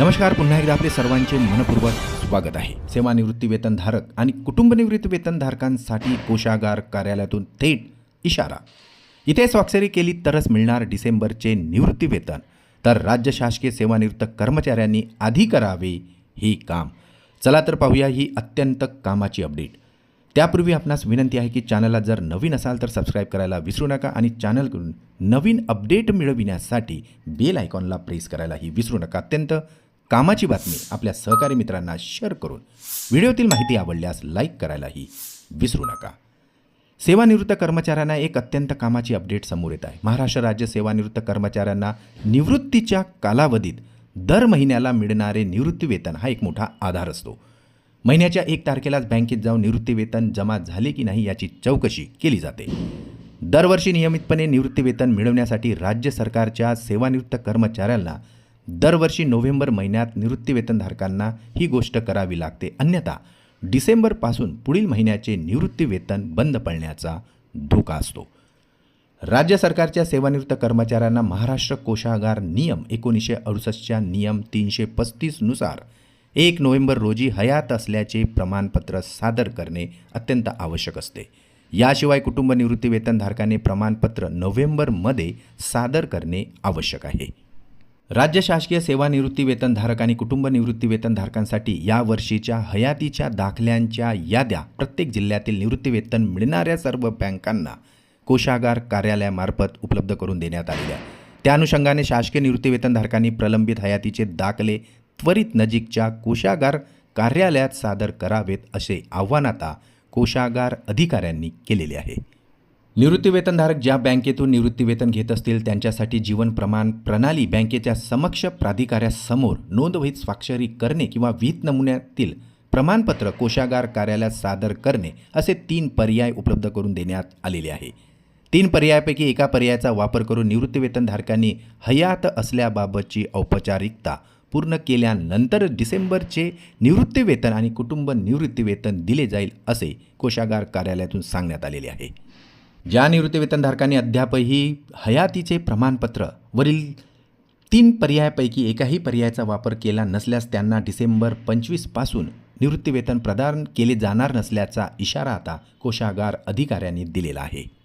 नमस्कार पुन्हा एकदा आपले सर्वांचे मनपूर्वक स्वागत आहे. सेवानिवृत्ती वेतनधारक आणि कुटुंबनिवृत्ती वेतनधारकांसाठी कोशागार कार्यालयातून थेट इशारा. इथे स्वाक्षरी केली तरच मिळणार डिसेंबरचे निवृत्ती वेतन. तर राज्य शासकीय सेवानिवृत्त कर्मचाऱ्यांनी आधी करावे ही काम. चला तर पाहूया ही अत्यंत कामाची अपडेट. त्यापूर्वी आपणास विनंती आहे की चॅनलला जर नवीन असाल तर सबस्क्राईब करायला विसरू नका आणि चॅनलकडून नवीन अपडेट मिळविण्यासाठी बेल आयकॉनला प्रेस करायलाही विसरू नका. अत्यंत कामाची बातमी आपल्या सहकारी मित्रांना शेअर करून व्हिडिओतील माहिती आवडल्यास लाईक करायलाही विसरू नका. सेवानिवृत्त कर्मचाऱ्यांना एक अत्यंत कामाची अपडेट समोर येत आहे. महाराष्ट्र राज्य सेवानिवृत्त कर्मचाऱ्यांना निवृत्तीच्या कालावधीत दर महिन्याला मिळणारे निवृत्ती वेतन हा एक मोठा आधार असतो. महिन्याच्या एक तारखेलाच बँकेत जाऊन निवृत्ती वेतन जमा झाले की नाही याची चौकशी केली जाते. दरवर्षी नियमितपणे निवृत्ती वेतन मिळवण्यासाठी राज्य सरकारच्या सेवानिवृत्त कर्मचाऱ्यांना दरवर्षी नोव्हेंबर महिन्यात निवृत्तीवेतनधारकांना ही गोष्ट करावी लागते. अन्यथा डिसेंबरपासून पुढील महिन्याचे निवृत्तीवेतन बंद पडण्याचा धोका असतो. राज्य सरकारच्या सेवानिवृत्त कर्मचाऱ्यांना महाराष्ट्र कोषागार नियम एकोणीसशे अडुसष्टच्या नियम तीनशे पस्तीसनुसार एक नोव्हेंबर रोजी हयात असल्याचे प्रमाणपत्र सादर करणे अत्यंत आवश्यक असते. याशिवाय कुटुंब निवृत्तीवेतनधारकाने प्रमाणपत्र नोव्हेंबरमध्ये सादर करणे आवश्यक आहे. राज्य शासकीय सेवानिवृत्ती वेतनधारक आणि कुटुंब निवृत्ती वेतनधारकांसाठी या वर्षीच्या हयातीच्या दाखल्यांच्या याद्या प्रत्येक जिल्ह्यातील निवृत्ती वेतन मिळणाऱ्या सर्व बँकांना कोशागार कार्यालयामार्फत उपलब्ध करून देण्यात आलेल्या त्या अनुषंगाने शासकीय निवृत्ती वेतनधारकांनी प्रलंबित हयातीचे दाखले त्वरित नजीकच्या कोशागार कार्यालयात सादर करावेत असे आव्हान आता कोशागार अधिकाऱ्यांनी केलेले आहे. निवृत्तीवेतनधारक ज्या बँकेतून निवृत्तीवेतन घेत असतील त्यांच्यासाठी जीवन प्रमाण प्रणाली बँकेच्या समक्ष प्राधिकाऱ्यासमोर नोंदवहीत स्वाक्षरी करणे किंवा विहित नमुन्यातील प्रमाणपत्र कोशागार कार्यालयात सादर करणे असे तीन पर्याय उपलब्ध करून देण्यात आलेले आहे. तीन पर्यायापैकी एका पर्यायाचा वापर करून निवृत्तीवेतनधारकांनी हयात असल्याबाबतची औपचारिकता पूर्ण केल्यानंतर डिसेंबरचे निवृत्तीवेतन आणि कुटुंब निवृत्तीवेतन दिले जाईल असे कोशागार कार्यालयातून सांगण्यात आलेले आहे. ज्या निवृत्तीवेतनधारकांनी अद्यापही हयातीचे प्रमाणपत्र वरील तीन पर्यायापैकी एकाही पर्यायाचा वापर केला नसल्यास त्यांना डिसेंबर पंचवीसपासून निवृत्तीवेतन प्रदान केले जाणार नसल्याचा इशारा आता कोषागार अधिकाऱ्यांनी दिलेला आहे.